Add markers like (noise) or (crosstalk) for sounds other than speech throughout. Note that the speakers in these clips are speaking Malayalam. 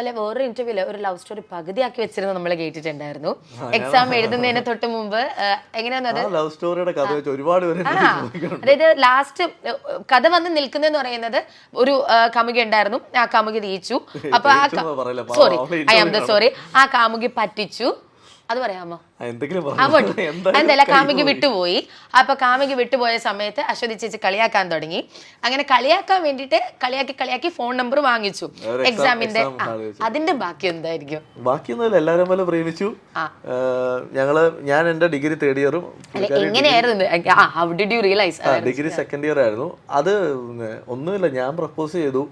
അല്ലെ വേറൊരു ഇന്റർവ്യൂൽ ഒരു ലവ് സ്റ്റോറി പകുതിയാക്കി വെച്ചിരുന്നു നമ്മൾ കേട്ടിട്ടുണ്ടായിരുന്നു. എക്സാം എഴുതുന്നതിന് തൊട്ട് മുമ്പ് എങ്ങനെയാണത് ലവ് സ്റ്റോറിയുടെ കഥ വെച്ച് ഒരുപാട് അതായത് ലാസ്റ്റ് കഥ വന്ന് നിൽക്കുന്നതെന്ന് പറയുന്നത് ഒരു കാമുകി ഉണ്ടായിരുന്നു. ആ കാമുകി തീച്ചു (laughs) അപ്പൊ ആ sorry I am the sorry ആ കാമുകി പറ്റിച്ചു. അത് പറയാമോ? എന്തല്ല എന്തെങ്കിലും പറഞ്ഞു. പോട്ടെ. (laughs) എന്തായാലും എന്തായാലും കൈ കാമുകി പോയി. വിട്ടുപോയി. അപ്പൊ കാമിക്ക് വിട്ടുപോയ സമയത്ത് അശ്വതി ചേച്ചി കളിയാക്കാൻ തുടങ്ങി. അങ്ങനെ കളിയാക്കാൻ വേണ്ടിട്ട് കളിയാക്കി കളിയാക്കി ഫോൺ നമ്പർ വാങ്ങിച്ചു. എക്സാമിന്റെ. അതിന്റെ ബാക്കി എന്തായിരിക്കും? ബാക്കിയൊന്നുമില്ല എല്ലാവരും പോലെ പ്രേമിച്ചു. ഞങ്ങൾ ഞാൻ എന്റെ ഡിഗ്രി തേർഡ് ഇയറും എങ്ങനെയായിരുന്നു? ഡിഗ്രി സെക്കൻഡ് ഇയർ ആയിരുന്നു. അത് ഒന്നുമില്ല ഞാൻ പ്രപ്പോസ് ചെയ്തു.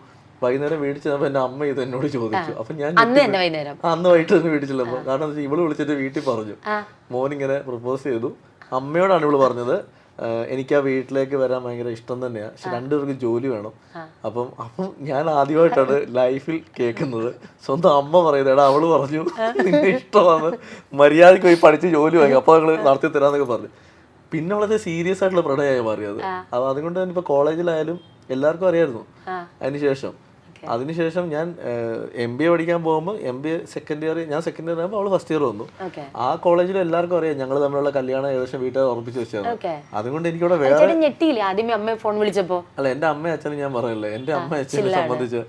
വൈകുന്നേരം വീട്ടിൽ ചെന്നപ്പോ എന്റെ അമ്മ ഇത് എന്നോട് ചോദിച്ചു. അപ്പൊ ഞാൻ അന്ന് തന്നെ വൈകുന്നേരം. അന്ന് വൈകിട്ട് തന്നെ വീട്ടിൽ ചെന്നപ്പോ. കാരണം ഇവൾ വിളിച്ചിട്ട് വീട്ടിൽ പറഞ്ഞു. മോൻ ഇങ്ങനെ പ്രപ്പോസ് ചെയ്തു. അമ്മയോടാണ് ഇവൾ പറഞ്ഞത് എനിക്ക് ആ വീട്ടിലേക്ക് വരാൻ ഭയങ്കര ഇഷ്ടം തന്നെയാ. പക്ഷെ രണ്ടുപേർക്ക് ജോലി വേണം. അപ്പം അപ്പം ഞാൻ ആദ്യമായിട്ടാണ് ലൈഫിൽ കേൾക്കുന്നത്. സ്വന്തം അമ്മ പറയുന്നത് എടാ അവൾ പറഞ്ഞു. നിന്നെ ഇഷ്ടമാണ്. മര്യാദയ്ക്ക് പോയി പഠിച്ച് ജോലി വാങ്ങി. അപ്പൊ ഞങ്ങൾ നടത്തി തരാന്നൊക്കെ പറഞ്ഞു. പിന്നെ വളരെ സീരിയസ് ആയിട്ടുള്ള പ്രണയമായി മാറിയത്. അപ്പൊ അതുകൊണ്ട് തന്നെ ഇപ്പൊ കോളേജിലായാലും എല്ലാവർക്കും അറിയായിരുന്നു. അതിനുശേഷം അതിനുശേഷം ഞാൻ എം ബി എ പഠിക്കാൻ പോകുമ്പോൾ M B A second year ഞാൻ സെക്കൻഡ് ഇയർ ആകുമ്പോൾ അവൾ ഫസ്റ്റ് ഇയർ വന്നു. ആ കോളേജിൽ എല്ലാവർക്കും അറിയാം ഞങ്ങൾ തമ്മിലുള്ള കല്യാണം ഏകദേശം വീട്ടിൽ ഉറപ്പിച്ച് ഓക്കെ അതുകൊണ്ട് എനിക്കിവിടെ വേറെ ഞെട്ടിയില്ലേ? ആദ്യമേ അമ്മയെ ഫോൺ വിളിച്ചപ്പോ? അല്ല എന്റെ അമ്മയും അച്ഛനും ഞാൻ പറയല്ലേ എന്റെ അമ്മ അച്ഛനെ സംബന്ധിച്ച്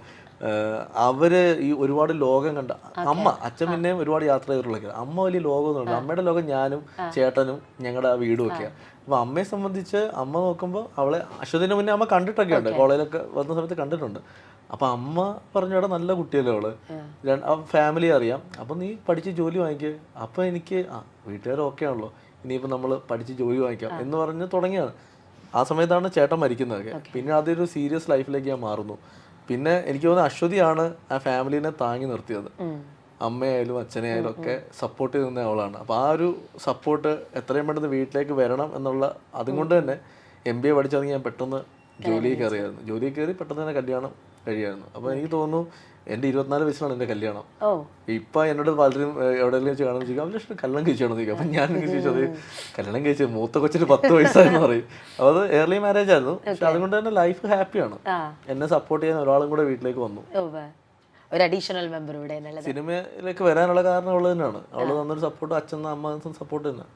അവർ ഈ ഒരുപാട് ലോകം കണ്ട അമ്മ അച്ഛൻ പിന്നെയും ഒരുപാട് യാത്ര ചെയ്തിട്ടുള്ള അമ്മ വലിയ ലോകമൊന്നുമില്ല അമ്മയുടെ ലോകം ഞാനും ചേട്ടനും ഞങ്ങളുടെ ആ വീടും ഒക്കെയാണ്. അപ്പൊ അമ്മയെ സംബന്ധിച്ച് അമ്മ നോക്കുമ്പോൾ അവളെ അശ്വതിന് മുന്നേ അമ്മ കണ്ടിട്ടൊക്കെ ഉണ്ട്. കോളേജിലൊക്കെ വന്ന സമയത്ത് കണ്ടിട്ടുണ്ട്. അപ്പൊ അമ്മ പറഞ്ഞവിടെ നല്ല കുട്ടിയല്ലേ അവൾ. ഫാമിലി അറിയാം. അപ്പൊ നീ പഠിച്ച് ജോലി വാങ്ങിക്കേ. അപ്പൊ എനിക്ക് ആ വീട്ടുകാർ ഓക്കെ ആണല്ലോ. ഇനിയിപ്പോ നമ്മൾ പഠിച്ച് ജോലി വാങ്ങിക്കാം എന്ന് പറഞ്ഞ് തുടങ്ങിയാണ് ആ സമയത്താണ് ചേട്ടൻ മരിക്കുന്നതൊക്കെ. പിന്നെ അതൊരു സീരിയസ് ലൈഫിലേക്ക് ഞാൻ മാറുന്നു. പിന്നെ എനിക്ക് തോന്നുന്നു അശ്വതിയാണ് ആ ഫാമിലിനെ താങ്ങി നിർത്തിയത്. അമ്മയായാലും അച്ഛനായാലും ഒക്കെ സപ്പോർട്ട് ചെയ്യുന്ന ആളാണ് അവളാണ്. അപ്പോൾ ആ ഒരു സപ്പോർട്ട് എത്രയും പെട്ടെന്ന് വീട്ടിലേക്ക് വരണം എന്നുള്ള അതും കൊണ്ട് തന്നെ എം ബി എ പഠിച്ചിറങ്ങി ഞാൻ പെട്ടെന്ന് ജോലിയിൽ കയറിയായിരുന്നു. ജോലിയിൽ കയറി പെട്ടെന്ന് തന്നെ കല്യാണം കഴിയായിരുന്നു. അപ്പൊ എനിക്ക് തോന്നുന്നു എന്റെ ഇരുപത്തിനാല് വയസ്സിലാണ് എന്റെ കല്യാണം. ഇപ്പൊ എന്നോട് പലരും എവിടെയെങ്കിലും വെച്ച് കാണാൻ ചോദിക്കും അവരുടെ കല്യാണം കഴിച്ചാണോ ചോദിക്കും. അപ്പൊ ഞാൻ ചോദിച്ചത് കല്യാണം കഴിച്ചത് മൂത്ത കൊച്ചിന് പത്ത് വയസ്സായിരുന്നു പറയും. അപ്പൊ അത് ഏർലി മാരേജ് ആയിരുന്നു. പക്ഷെ അതുകൊണ്ട് തന്നെ ലൈഫ് ഹാപ്പിയാണ് എന്നെ സപ്പോർട്ട് ചെയ്യാൻ ഒരാളും കൂടെ വീട്ടിലേക്ക് വന്നു. ഒരു അഡീഷണൽ മെമ്പർ ഇവിടെ സിനിമയിലേക്ക് വരാനുള്ള കാരണം അവൾ തന്നെയാണ്. അവൾ തന്നൊരു സപ്പോർട്ട് അച്ഛൻ അമ്മ സപ്പോർട്ട് തന്നെ.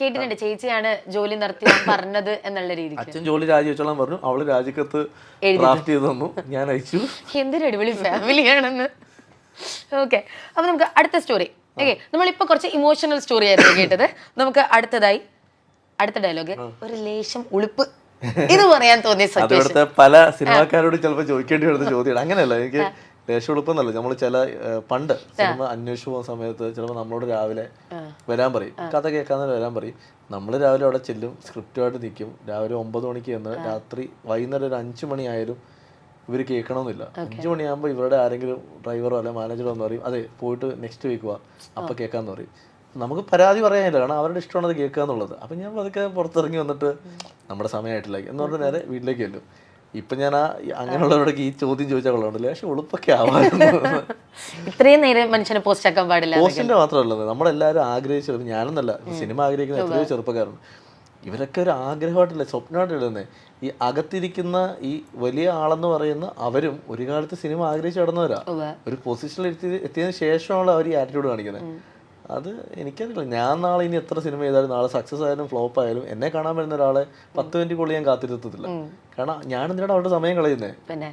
കേട്ടിട്ടുണ്ട്. ചേച്ചിയാണ് ജോലി നിർത്തി പറഞ്ഞത് എന്നുള്ള രീതിക്ക്. അച്ഛൻ ജോലി രാജിവെച്ചോളാൻ പറഞ്ഞു. അവൾ രാജിക്കത്ത് ഡ്രാഫ്റ്റ് ചെയ്ത് തന്നു. ഞാൻ അയച്ചു. എന്തൊരു അടിപൊളി ഫാമിലിയാണെന്ന് ഓക്കെ അപ്പൊ നമുക്ക് അടുത്ത സ്റ്റോറി ഓക്കെ നമ്മളിപ്പോ കുറച്ച് ഇമോഷണൽ സ്റ്റോറി ആയിരുന്നു കേട്ടത്. നമുക്ക് അടുത്തതായി അടുത്ത ഡയലോഗ് ഒരു ലേശം ഉളുപ്പ് ഇത് പറയാൻ തോന്നിയ പല സിനിമാക്കാരോട് ചിലപ്പോൾ ചോദിക്കേണ്ടി വരുന്ന ചോദ്യമാണ്. അങ്ങനെയല്ല എനിക്ക് ദേശം എളുപ്പമെന്നല്ല നമ്മൾ ചില പണ്ട് സിനിമ അന്വേഷിച്ചു പോകുന്ന സമയത്ത് ചിലപ്പോൾ നമ്മളോട് രാവിലെ വരാൻ പറയും. കഥ കേൾക്കാതെ വരാൻ പറയും. നമ്മൾ രാവിലെ അവിടെ ചെല്ലും സ്ക്രിപ്റ്റുമായിട്ട് നിൽക്കും രാവിലെ ഒമ്പത് മണിക്ക് ചെന്ന് രാത്രി വൈകുന്നേരം ഒരു അഞ്ചു മണിയായാലും ഇവർ കേൾക്കണമെന്നില്ല അഞ്ചു മണിയാകുമ്പോൾ ഇവരുടെ ആരെങ്കിലും ഡ്രൈവറോ അല്ലെ മാനേജറോ എന്ന് പറയും അതെ പോയിട്ട് നെക്സ്റ്റ് വീക്ക് വാ അപ്പം കേൾക്കാമെന്ന് പറയും. നമുക്ക് പരാതി പറയാനില്ല കാരണം അവരുടെ ഇഷ്ടമാണ് അത് കേൾക്കുക എന്നുള്ളത് അപ്പം ഞാൻ പതുക്കെ പുറത്തിറങ്ങി വന്നിട്ട് നമ്മുടെ സമയമായിട്ടില്ല എന്ന് പറഞ്ഞാൽ നേരെ വീട്ടിലേക്ക് ചെല്ലും. ഇപ്പം ഞാൻ ആ അങ്ങനെയുള്ളവരോടൊക്കെ ഈ ചോദ്യം ചോദിച്ചാൽ കൊള്ളാണ്ട് ലേശം ഉളുപ്പൊക്കെ ആവാറുണ്ട് ഇത്രയും നേരം മനുഷ്യനെ പോസ്റ്റ് ആക്കാൻ പാടില്ല പോസ്റ്റിന്റെ മാത്രമല്ല നമ്മളെല്ലാവരും ആഗ്രഹിച്ചത് ഞാനെന്നല്ല സിനിമ ആഗ്രഹിക്കുന്ന എത്രയോ ചെറുപ്പക്കാരുണ്ട്. ഇവരൊക്കെ ഒരു ആഗ്രഹമായിട്ടല്ല സ്വപ്നമായിട്ട് എഴുതുന്നത് ഈ അകത്തിരിക്കുന്ന ഈ വലിയ ആളെന്ന് പറയുന്ന അവരും ഒരു കാലത്ത് സിനിമ ആഗ്രഹിച്ച് നടന്നവരാ. ഒരു പൊസിഷനിൽ എത്തി എത്തിയതിനു ശേഷമാണ് അവർ ഈ ആറ്റിറ്റ്യൂഡ് കാണിക്കുന്നത്. അത് എനിക്കറിയില്ല. ഞാൻ നാളെ ഇനി എത്ര സിനിമ ചെയ്താലും നാളെ സക്സസ് ആയാലും ഫ്ലോപ്പ് ആയാലും എന്നെ കാണാൻ വരുന്ന ഒരാളെ പത്ത് മിനിറ്റ് കൊള്ളി ഞാൻ കാത്തിരുത്തത്തില്ല. കാരണം ഞാൻ എന്തിനാണ് അവരുടെ സമയം കളയുന്നത് പിന്നെ?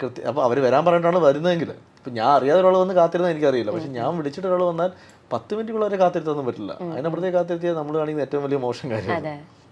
കൃത്യം അപ്പോൾ അവർ വരാൻ പറഞ്ഞിട്ടാണ് വരുന്നതെങ്കിൽ ഇപ്പം ഞാൻ അറിയാതെ ഒരാൾ വന്ന് കാത്തിരുന്നത് എനിക്കറിയില്ല. പക്ഷെ ഞാൻ വിളിച്ചിട്ട് ഒരാൾ വന്നാൽ പത്ത് മിനിറ്റുകൾ അവരെ കാത്തിരുത്തൊന്നും പറ്റില്ല. അതിനപ്പുറത്തേക്ക് കാത്തിരുത്തിയാൽ നമ്മൾ കാണിക്കുന്ന ഏറ്റവും വലിയ മോശം കാര്യമാണ്.